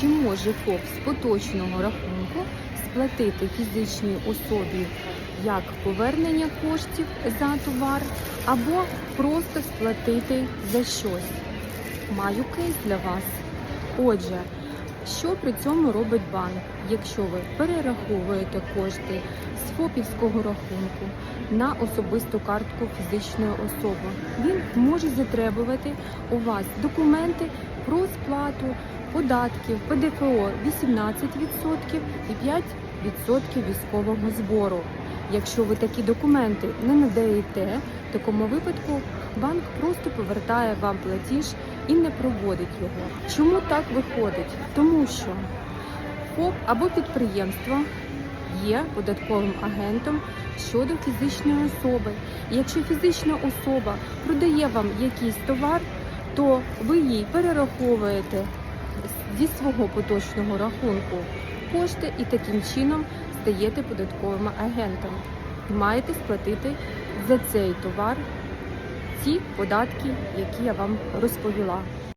чи може ФОП з поточного рахунку сплатити фізичній особі як повернення коштів за товар, або просто сплатити за щось. Маю кейс для вас. Отже, що при цьому робить банк, якщо ви перераховуєте кошти з ФОПівського рахунку на особисту картку фізичної особи? Він може затребувати у вас документи про сплату податків, ПДФО 18% і 5% військового збору. Якщо ви такі документи не надаєте, в такому випадку банк просто повертає вам платіж і не проводить його. Чому так виходить? Тому що ФОП або підприємство є податковим агентом щодо фізичної особи. Якщо фізична особа продає вам якийсь товар, то ви їй перераховуєте зі свого поточного рахунку кошти і таким чином стаєте податковим агентом. Маєте сплатити за цей товар ті податки, які я вам розповіла.